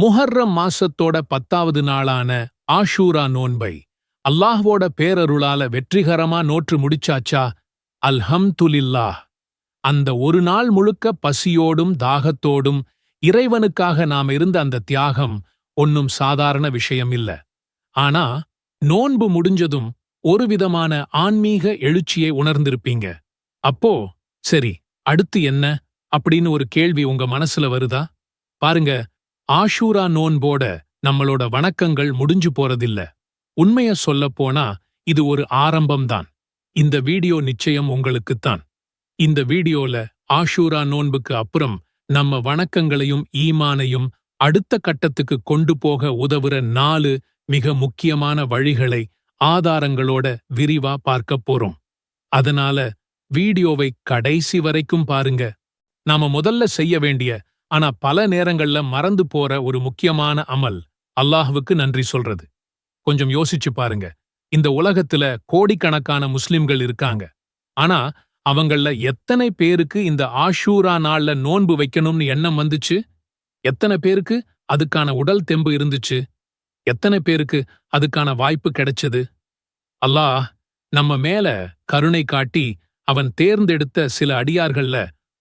முஹர்ரம் மாசத்தோட பத்தாவது நாளான ஆஷூரா நோன்பை அல்லாஹ்வோட பேரருளால வெற்றிகரமா நோற்று முடிச்சாச்சா? அல்ஹம்துலில்லாஹ். அந்த ஒரு நாள் முழுக்க பசியோடும் தாகத்தோடும் இறைவனுக்காக நாம் இருந்த அந்த தியாகம் ஒன்னும் சாதாரண விஷயம் இல்ல. ஆனா நோன்பு முடிஞ்சதும் ஒரு விதமான ஆன்மீக எழுச்சியை உணர்ந்திருப்பீங்க. அப்போ சரி அடுத்து என்ன? அப்படின்னு ஒரு கேள்வி உங்க மனசுல வருதா? பாருங்க ஆஷூரா நோன்போட நம்மளோட வணக்கங்கள் முடிஞ்சு போறதில்ல. உண்மைய சொல்லப் போனா இது ஒரு ஆரம்பம்தான். இந்த வீடியோ நிச்சயம் உங்களுக்குத்தான். இந்த வீடியோல ஆஷூரா நோன்புக்கு அப்புறம் நம்ம வணக்கங்களையும் ஈமானையும் அடுத்த கட்டத்துக்கு கொண்டு போக உதவுற நாலு மிக முக்கியமான வழிகளை ஆதாரங்களோட விரிவா பார்க்கப் போறோம். அதனால வீடியோவை கடைசி வரைக்கும் பாருங்க. நாம முதல்ல செய்ய வேண்டிய ஆனா பல நேரங்கள்ல மறந்து போற ஒரு முக்கியமான அமல் அல்லாஹுவுக்கு நன்றி சொல்றது. கொஞ்சம் யோசிச்சு பாருங்க. இந்த உலகத்துல கோடிக்கணக்கான முஸ்லிம்கள் இருக்காங்க. ஆனா அவங்கள எத்தனை பேருக்கு இந்த ஆஷூரா நாள்ல நோன்பு வைக்கணும்னு எண்ணம் வந்துச்சு? எத்தனை பேருக்கு அதுக்கான உடல் தெம்பு இருந்துச்சு? எத்தனை பேருக்கு அதுக்கான வாய்ப்பு கிடைச்சது? அல்லாஹ் நம்ம மேல கருணை காட்டி அவன் தேர்ந்தெடுத்த சில அடியார்கள்ல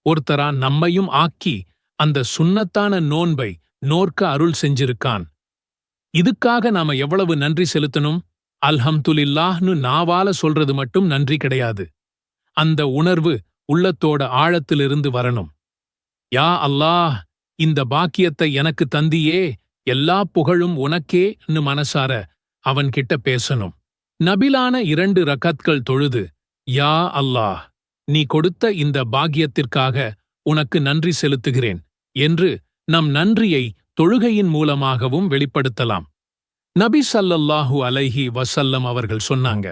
ஒருத்தரா நம்மையும் ஆக்கி அந்த சுண்ணத்தான நோன்பை நோர்க்க அருள் செஞ்சிருக்கான். இதுக்காக நாம எவ்வளவு நன்றி செலுத்தணும்? அல்ஹம்துலில்லாஹ்னு நாவால சொல்றது மட்டும் நன்றி கிடையாது. அந்த உணர்வு உள்ளத்தோட ஆழத்திலிருந்து வரணும். யா அல்லாஹ் இந்த பாக்கியத்தை எனக்கு தந்தியே எல்லா புகழும் உனக்கேன்னு மனசார அவன்கிட்ட பேசணும். நபிலான இரண்டு ரகத்கள் தொழுது யா அல்லாஹ் நீ கொடுத்த இந்த பாக்கியத்திற்காக உனக்கு நன்றி செலுத்துகிறேன். என்று நம் நன்றியை தொழுகையின் மூலமாகவும் வெளிப்படுத்தலாம். நபி சல்லல்லாஹு அலைஹி வசல்லம் அவர்கள் சொன்னாங்க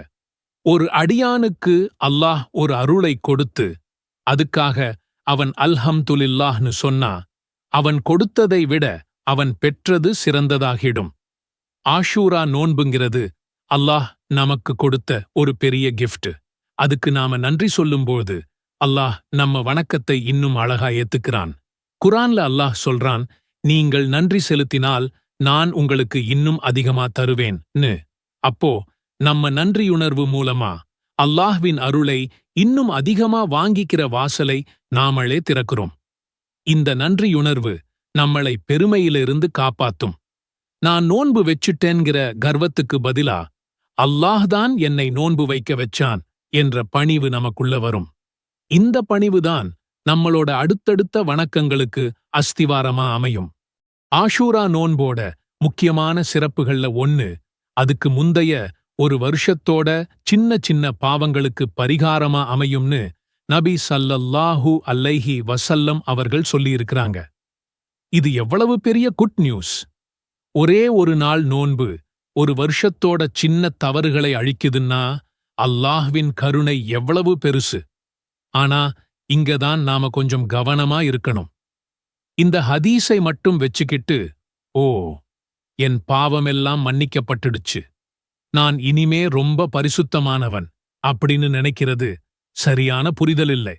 ஒரு அடியானுக்கு அல்லாஹ் ஒரு அருளை கொடுத்து அதுக்காக அவன் அல்ஹம்துலில்லாஹ்னு சொன்னா அவன் கொடுத்ததை விட அவன் பெற்றது சிறந்ததாகிடும். ஆஷூரா நோன்புங்கிறது அல்லாஹ் நமக்கு கொடுத்த ஒரு பெரிய கிஃப்ட் அதுக்கு நாம நன்றி சொல்லும்போது அல்லாஹ் நம்ம வணக்கத்தை இன்னும் அழகா ஏத்துக்கிறான். குரான்ல அல்லாஹ் சொல்றான் நீங்கள் நன்றி செலுத்தினால் நான் உங்களுக்கு இன்னும் அதிகமா தருவேன்னு அப்போ நம்ம நன்றியுணர்வு மூலமா அல்லாஹ்வின் அருளை இன்னும் அதிகமா வாங்கிக்கிற வாசலை நாமளே திறக்கிறோம். இந்த நன்றியுணர்வு நம்மளை பெருமையிலிருந்து காப்பாத்தும். நான் நோன்பு வச்சுட்டேன்கிற கர்வத்துக்கு பதிலா அல்லாஹ்தான் என்னை நோன்பு வைக்க வச்சான் என்ற பணிவு நமக்குள்ள வரும். இந்த பணிவுதான் நம்மளோட அடுத்தடுத்த வணக்கங்களுக்கு அஸ்திவாரமா அமையும். ஆஷூரா நோன்போட முக்கியமான சிறப்புகள்ல ஒன்னு அதுக்கு முந்தைய ஒரு வருஷத்தோட சின்ன சின்ன பாவங்களுக்கு பரிகாரமா அமையும்னு நபி சல்லல்லாஹு அல்லைஹி வசல்லம் அவர்கள் சொல்லியிருக்கிறாங்க. இது எவ்வளவு பெரிய குட் நியூஸ். ஒரே ஒரு நாள் நோன்பு ஒரு வருஷத்தோட சின்ன தவறுகளை அழிக்குதுன்னா அல்லாஹ்வின் கருணை எவ்வளவு பெருசு. ஆனா இங்கதான் நாம கொஞ்சம் கவனமா இருக்கணும். இந்த ஹதீஸை மட்டும் வச்சுக்கிட்டு ஓ என் பாவமெல்லாம் மன்னிக்கப்பட்டுடுச்சு. நான் இனிமே ரொம்ப பரிசுத்தமானவன் அப்படின்னு நினைக்கிறது சரியான புரிதல் இல்லை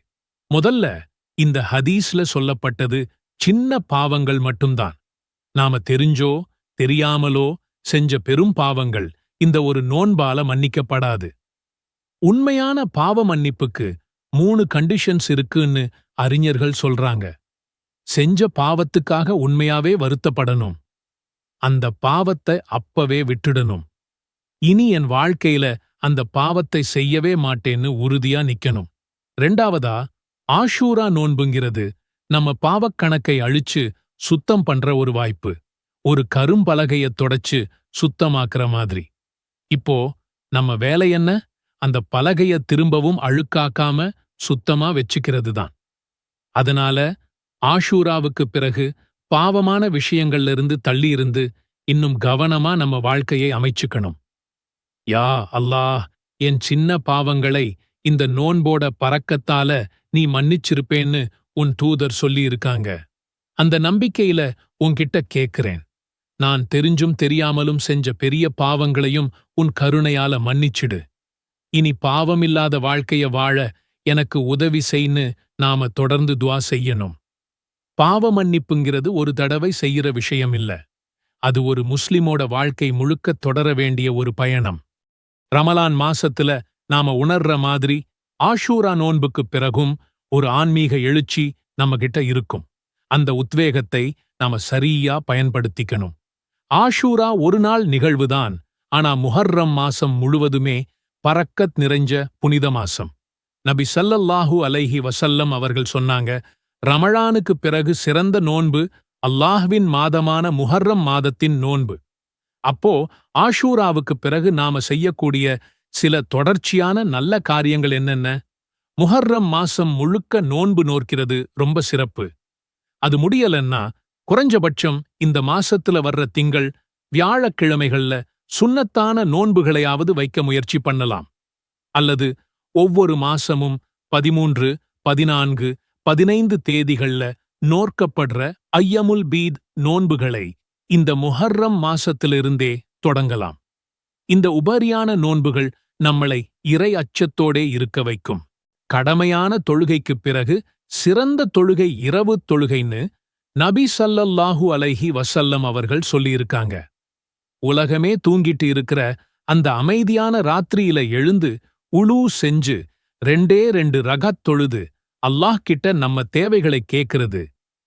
முதல்ல இந்த ஹதீஸ்ல சொல்லப்பட்டது சின்ன பாவங்கள் மட்டும்தான். நாம தெரிஞ்சோ தெரியாமலோ செஞ்ச பெரும் பாவங்கள் இந்த ஒரு நோன்பால மன்னிக்கப்படாது. உண்மையான பாவ மன்னிப்புக்கு மூணு கண்டிஷன்ஸ் இருக்குன்னு அறிஞர்கள் சொல்றாங்க. செஞ்ச பாவத்துக்காக உண்மையாவே வருத்தப்படணும். அந்த பாவத்தை அப்பவே விட்டுடணும். இனி என் வாழ்க்கையில அந்த பாவத்தை செய்யவே மாட்டேன்னு உறுதியா நிக்கணும். ரெண்டாவதா ஆஷூரா நோன்புங்கிறது நம்ம பாவக்கணக்கை அழிச்சு சுத்தம் பண்ற ஒரு வாய்ப்பு. ஒரு கரும்பலகைய தொடச்சு சுத்தமாக்குற மாதிரி. இப்போ நம்ம வேலை என்ன? அந்த பலகைய திரும்பவும் அழுக்காக்காம சுத்தமா வச்சுக்கிறது தான் அதனால ஆஷூராவுக்கு பிறகு பாவமான விஷயங்கள்ல இருந்து தள்ளியிருந்து இன்னும் கவனமா நம்ம வாழ்க்கையை அமைச்சுக்கணும். யா அல்லாஹ் என் சின்ன பாவங்களை இந்த நோன்போட பறக்கத்தால நீ மன்னிச்சிருப்பேன்னு உன் தூதர் சொல்லியிருக்காங்க. அந்த நம்பிக்கையில உன்கிட்ட கேக்குறேன். நான் தெரிஞ்சும் தெரியாமலும் செஞ்ச பெரிய பாவங்களையும் உன் கருணையால மன்னிச்சிடு. இனி பாவமில்லாத வாழ்க்கைய வாழ எனக்கு உதவி செய்ன்னு நாம தொடர்ந்து துவா செய்யணும். பாவ மன்னிப்புங்கிறது ஒரு தடவை செய்யற விஷயம் இல்ல அது ஒரு முஸ்லிமோட வாழ்க்கை முழுக்க தொடர வேண்டிய ஒரு பயணம். ரமலான் மாசத்துல நாம உணர்ற மாதிரி ஆஷூரா நோன்புக்குப் பிறகும் ஒரு ஆன்மீக எழுச்சி நம்ம கிட்ட இருக்கும். அந்த உத்வேகத்தை நாம சரியா பயன்படுத்திக்கணும். ஆஷூரா ஒரு நாள் நிகழ்வுதான் ஆனா முஹர்ரம் மாசம் முழுவதுமே பறக்கத் நிறைஞ்ச புனித மாசம். நபி சல்லல்லாஹு அலைஹி வசல்லம் அவர்கள் சொன்னாங்க ரமழானுக்குப் பிறகு சிறந்த நோன்பு அல்லாஹ்வின் மாதமான முஹர்ரம் மாதத்தின் நோன்பு. அப்போ ஆஷூராவுக்குப் பிறகு நாம செய்யக்கூடிய சில தொடர்ச்சியான நல்ல காரியங்கள் என்னென்ன? முஹர்ரம் மாசம் முழுக்க நோன்பு நோக்கிறது ரொம்ப சிறப்பு. அது முடியலன்னா குறைஞ்சபட்சம் இந்த மாசத்துல வர்ற திங்கள் வியாழக்கிழமைகள்ல சுன்னத்தான நோன்புகளையாவது வைக்க முயற்சி பண்ணலாம். அல்லது ஒவ்வொரு மாசமும் பதிமூன்று பதினான்கு பதினைந்து தேதிகள்ல நோர்க்கப்படுற ஐயமுல் பீத் நோன்புகளை இந்த முஹர்ரம் மாசத்திலிருந்தே தொடங்கலாம். இந்த உபரியான நோன்புகள் நம்மளை இறை அச்சத்தோடே இருக்க வைக்கும். கடமையான தொழுகைக்குப் பிறகு சிறந்த தொழுகை இரவு தொழுகைன்னு நபி சல்லல்லாஹு அலைஹி வசல்லம் அவர்கள் சொல்லியிருக்காங்க. உலகமே தூங்கிட்டு இருக்கிற அந்த அமைதியான ராத்திரியில எழுந்து உளூ செஞ்சு ரெண்டே ரெண்டு ரகத் தொழுது அல்லாஹ் கிட்ட நம்ம தேவைகளை கேட்கிறது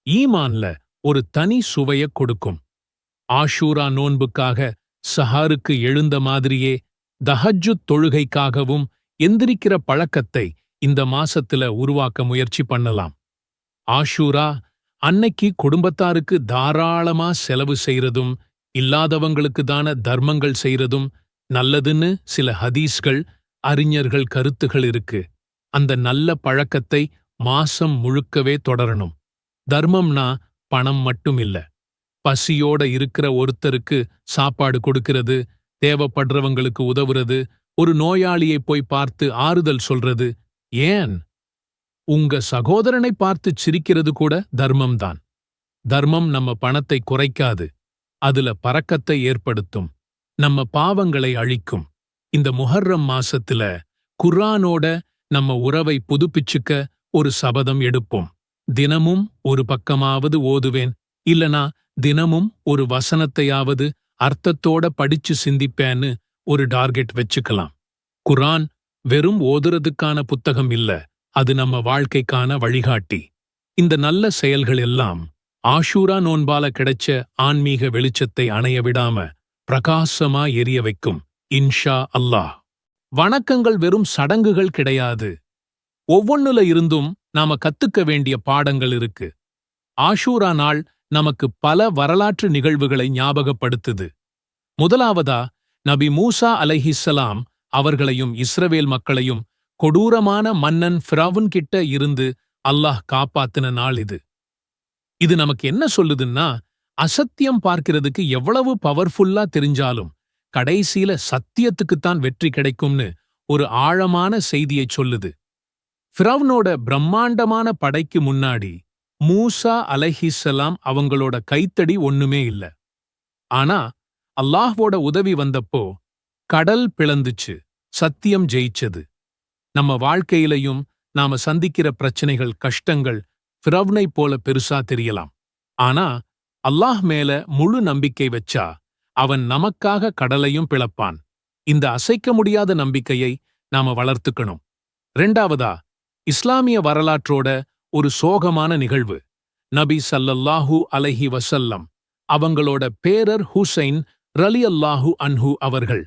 ஈமான்ல ஒரு தனி சுவைய கொடுக்கும். ஆஷூரா நோன்புக்காக சஹாருக்கு எழுந்த மாதிரியே தஹஜு தொழுகைக்காகவும் எந்திரிக்கிற பழக்கத்தை இந்த மாசத்துல உருவாக்க முயற்சி பண்ணலாம். ஆஷூரா அன்னைக்கு குடும்பத்தாருக்கு தாராளமா செலவு செய்யறதும் இல்லாதவங்களுக்கு தான தர்மங்கள் செய்யறதும் நல்லதுன்னு சில ஹதீஸ்கள் அறிஞர்கள் கருத்துகள் இருக்கு. அந்த நல்ல பழக்கத்தை மாசம் முழுக்கவே தொடரணும். தர்மம்னா பணம் மட்டும் இல்ல. பசியோட இருக்கிற ஒருத்தருக்கு சாப்பாடு கொடுக்கிறது தேவைப்படுறவங்களுக்கு உதவுறது ஒரு நோயாளியை போய் பார்த்து ஆறுதல் சொல்றது ஏன்? உங்க சகோதரனை பார்த்து சிரிக்கிறது கூட தர்மம்தான். தர்மம் நம்ம பணத்தை குறைக்காது. அதுல பறக்கத்தை ஏற்படுத்தும். நம்ம பாவங்களை அழிக்கும். இந்த முஹர்ரம் மாசத்துல குர்ஆனோட நம்ம உறவை புதுப்பிச்சுக்க ஒரு சபதம் எடுப்போம். தினமும் ஒரு பக்கமாவது ஓதுவேன் இல்லனா தினமும் ஒரு வசனத்தையாவது அர்த்தத்தோட படிச்சு சிந்திப்பேன்னு ஒரு டார்கெட் வச்சுக்கலாம். குர்ஆன் வெறும் ஓதுறதுக்கான புத்தகம் இல்ல அது நம்ம வாழ்க்கைக்கான வழிகாட்டி. இந்த நல்ல செயல்கள் எல்லாம் ஆஷூரா நோன்பால கிடைச்ச ஆன்மீக வெளிச்சத்தை அணைய விடாம பிரகாசமா எரிய வைக்கும். இன்ஷா அல்லாஹ். வணக்கங்கள் வெறும் சடங்குகள் கிடையாது. ஒவ்வொன்னுல இருந்தும் நாம கத்துக்க வேண்டிய பாடங்கள் இருக்கு. ஆஷூரா நாள் நமக்கு பல வரலாற்று நிகழ்வுகளை ஞாபகப்படுத்துது. முதலாவதா நபி மூசா அலைஹிஸ்ஸலாம் அவர்களையும் இஸ்ரவேல் மக்களையும் கொடூரமான மன்னன் ஃபிராவுன் கிட்ட இருந்து அல்லாஹ் காப்பாத்தின நாள் இது. இது நமக்கு என்ன சொல்லுதுன்னா அசத்தியம் பார்க்கிறதுக்கு எவ்வளவு பவர்ஃபுல்லா தெரிஞ்சாலும் கடைசியில சத்தியத்துக்குத்தான் வெற்றி கிடைக்கும்னு ஒரு ஆழமான செய்தியைச் சொல்லுது. ஃபிரவ்னோட பிரம்மாண்டமான படைக்கு முன்னாடி மூசா அலஹிசலாம் அவங்களோட கைத்தடி ஒண்ணுமே இல்ல. ஆனா அல்லாஹ்வோட உதவி வந்தப்போ கடல் பிளந்துச்சு சத்தியம் ஜெயிச்சது. நம்ம வாழ்க்கையிலையும் நாம சந்திக்கிற பிரச்சனைகள் கஷ்டங்கள் ஃபிரவ்னை போல பெருசா தெரியலாம். ஆனா அல்லாஹ் மேல முழு நம்பிக்கை வச்சா அவன் நமக்காக கடலையும் பிளப்பான். இந்த அசைக்க முடியாத நம்பிக்கையை நாம வளர்த்துக்கணும். ரெண்டாவதா இஸ்லாமிய வரலாற்றோட ஒரு சோகமான நிகழ்வு. நபி சல்லல்லாஹு அலைஹி வசல்லம் அவங்களோட பேரர் ஹுசைன் ரலி அல்லாஹு அன்ஹு அவர்கள்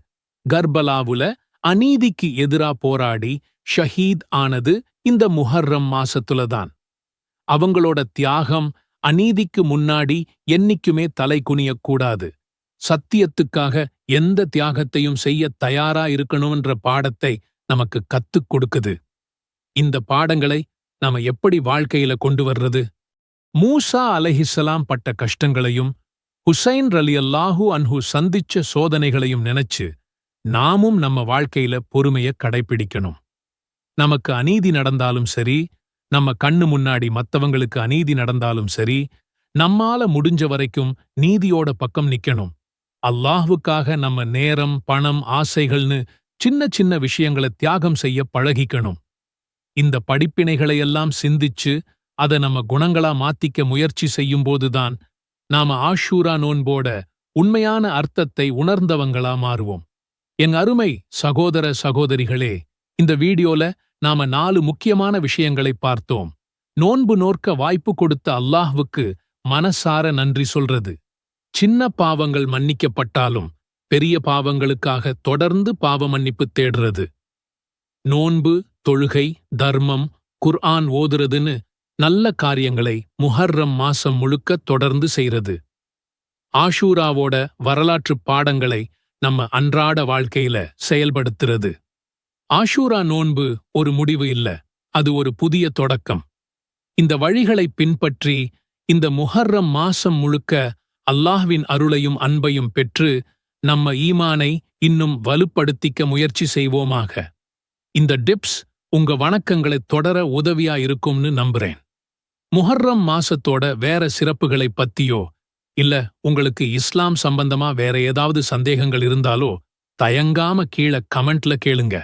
கர்பலாவுல அநீதிக்கு எதிரா போராடி ஷஹீத் ஆனது இந்த முஹர்ரம் மாசத்துலதான் அவங்களோட தியாகம் அநீதிக்கு முன்னாடி என்னைக்குமே தலை குனியக்கூடாது சத்தியத்துக்காக எந்த தியாகத்தையும் செய்ய தயாரா இருக்கணும்ன்ற பாடத்தை நமக்கு கத்துக் கொடுக்குது. இந்த பாடங்களை நாம எப்படி வாழ்க்கையில கொண்டு வர்றது? மூசா அலஹிசலாம் பட்ட கஷ்டங்களையும் ஹுசைன் ரலி அல்லாஹூ அன்ஹு சந்திச்ச சோதனைகளையும் நினைச்சு நாமும் நம்ம வாழ்க்கையில பொறுமைய கடைபிடிக்கணும். நமக்கு அநீதி நடந்தாலும் சரி நம்ம கண்ணு முன்னாடி மத்தவங்களுக்கு அநீதி நடந்தாலும் சரி நம்மால முடிஞ்ச வரைக்கும் நீதியோட பக்கம் நிக்கணும். அல்லாஹ்வுக்காக நம்ம நேரம் பணம் ஆசைகள்னு சின்ன சின்ன விஷயங்களை தியாகம் செய்ய பழகிக்கணும். இந்த படிப்பினைகளையெல்லாம் சிந்திச்சு அத நம்ம குணங்களா மாத்திக்க முயற்சி செய்யும்போதுதான் நாம ஆஷூரா நோன்போட உண்மையான அர்த்தத்தை உணர்ந்தவங்களா மாறுவோம். என் அருமை சகோதர சகோதரிகளே இந்த வீடியோல நாம நாலு முக்கியமான விஷயங்களை பார்த்தோம். நோன்பு நோர்க்க வாய்ப்பு கொடுத்த அல்லாஹ்வுக்கு மனசார நன்றி சொல்றது. சின்ன பாவங்கள் மன்னிக்கப்பட்டாலும் பெரிய பாவங்களுக்காக தொடர்ந்து பாவ மன்னிப்பு தேடுறது. நோன்பு தொழுகை தர்மம் குர்ஆன் ஓதுறதுன்னு நல்ல காரியங்களை முஹர்ரம் மாசம் முழுக்க தொடர்ந்து செய்யறது ஆஷூராவோட வரலாற்றுப் பாடங்களை நம்ம அன்றாட வாழ்க்கையில செயல்படுத்துறது. ஆஷூரா நோன்பு ஒரு முடிவு இல்ல அது ஒரு புதிய தொடக்கம். இந்த வழிகளை பின்பற்றி இந்த முஹர்ரம் மாசம் முழுக்க அல்லாஹ்வின் அருளையும் அன்பையும் பெற்று நம்ம ஈமானை இன்னும் வலுப்படுத்திக்க முயற்சி செய்வோமாக. இந்த டிப்ஸ் உங்க வணக்கங்களை தொடர உதவியா இருக்கும்னு நம்புறேன். முஹர்ரம் மாசத்தோட வேற சிறப்புகளை பத்தியோ இல்ல உங்களுக்கு இஸ்லாம் சம்பந்தமா வேற ஏதாவது சந்தேகங்கள் இருந்தாலோ தயங்காம கீழே கமெண்ட்ல கேளுங்க.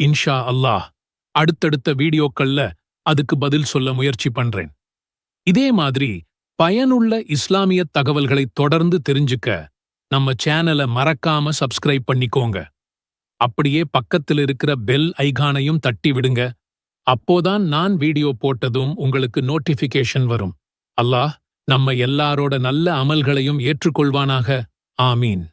இன்ஷா அல்லாஹ் அடுத்தடுத்த வீடியோக்கள்ல அதுக்கு பதில் சொல்ல முயற்சி பண்றேன். இதே மாதிரி பயனுள்ள இஸ்லாமிய தகவல்களை தொடர்ந்து தெரிஞ்சுக்க நம்ம சேனலை மறக்காம சப்ஸ்கிரைப் பண்ணிக்கோங்க. அப்படியே பக்கத்தில் இருக்கிற பெல் ஐகானையும் தட்டி விடுங்க. அப்போதான் நான் வீடியோ போட்டதும் உங்களுக்கு நோட்டிஃபிகேஷன் வரும். அல்லாஹ் நம்ம எல்லாரோட நல்ல அமல்களையும் ஏற்றுக்கொள்வானாக. ஆமீன்.